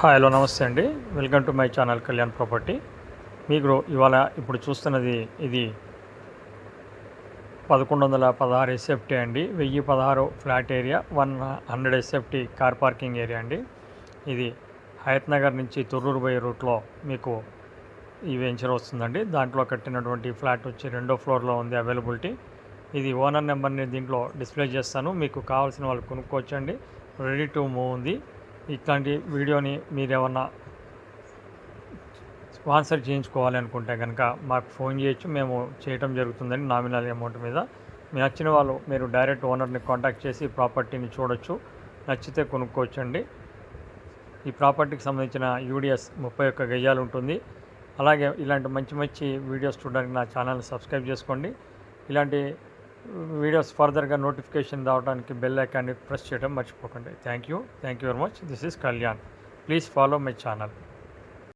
Hi hello నమస్తే అండి. Welcome to my channel Kalyan property. మీకు ఇవాళ ఇప్పుడు చూస్తున్నది ఇది పదకొండు వందల పదహారు ఎస్ఎఫ్టీ అండి. వెయ్యి పదహారు flat area one hundred SFT car parking area అండి. ఇది హయత్ నగర్ నుంచి తొర్రూరు పోయే రూట్లో మీకు ఈ వెంచర్ వస్తుందండి. దాంట్లో కట్టినటువంటి ఫ్లాట్ వచ్చి రెండో ఫ్లోర్లో ఉంది అవైలబిలిటీ ఇది ఓనర్ నెంబర్ని దీంట్లో డిస్ప్లే చేస్తాను. మీకు కావాల్సిన వాళ్ళు కొనుక్కోవచ్చండి. రెడీ టు మూవ్ ఉంది. ఇట్లాంటి వీడియోని మీరేమన్నా స్పాన్సర్ చేయించుకోవాలి అనుకుంటే కనుక మాకు ఫోన్ చేయొచ్చు. మేము చేయటం జరుగుతుందని నామినల్ అమౌంట్ మీద. మీ నచ్చిన వాళ్ళు మీరు డైరెక్ట్ ఓనర్ని కాంటాక్ట్ చేసి ప్రాపర్టీని చూడొచ్చు. నచ్చితే కొనుక్కోవచ్చండి. ఈ ప్రాపర్టీకి సంబంధించిన యూడిఎస్ ముప్పై ఒక్క గజాలు ఉంటుంది. అలాగే ఇలాంటి మంచి మంచి వీడియోస్ చూడడానికి నా ఛానల్ సబ్స్క్రైబ్ చేసుకోండి. ఇలాంటి వీడియోస్ ఫర్దర్గా నోటిఫికేషన్ రావడానికి బెల్ ఐకాన్ని ప్రెస్ చేయడం మర్చిపోకండి. Thank you thank you very much this is Kalyan please follow my channel